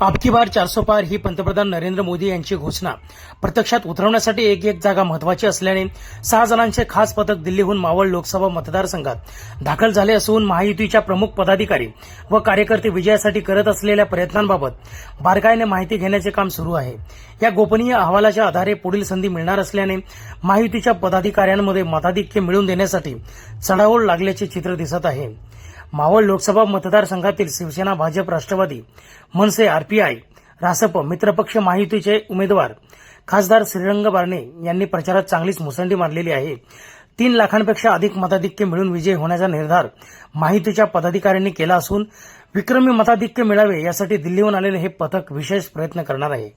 आपकी बार चारसो पार ही पंतप्रधान नरेंद्र मोदी यांची घोषणा. प्रत्यक्षात उतरवण्यासाठी एक एक जागा महत्वाची असल्याने सहा जणांचे खास पथक दिल्लीहून मावळ लोकसभा मतदारसंघात दाखल झाले असून महायुतीच्या प्रमुख पदाधिकारी व कार्यकर्ते विजयासाठी करत असलेल्या प्रयत्नांबाबत बारकाईने माहिती घेण्याचे काम सुरू आहे. या गोपनीय अहवालाच्या आधारे पुढील संधी मिळणार असल्याने महायुतीच्या पदाधिकाऱ्यांमध्ये मताधिक्य मिळवून देण्यासाठी चढाओढ लागल्याचे चित्र दिसत आहे. मावळ लोकसभा मतदारसंघातील शिवसेना भाजप राष्ट्रवादी मनसे आरपीआय रासप मित्रपक्ष महायुतीचे उमेदवार खासदार श्रीरंग बारणे यांनी प्रचारात चांगलीच मुसंडी मारलेली आहे. तीन लाखांपेक्षा अधिक मताधिक्य मिळून विजय होण्याचा निर्धार माहितीच्या पदाधिकाऱ्यांनी केला असून विक्रमी मताधिक्य मिळावे यासाठी दिल्लीहून आलेले हे पथक विशेष प्रयत्न करणार आहे.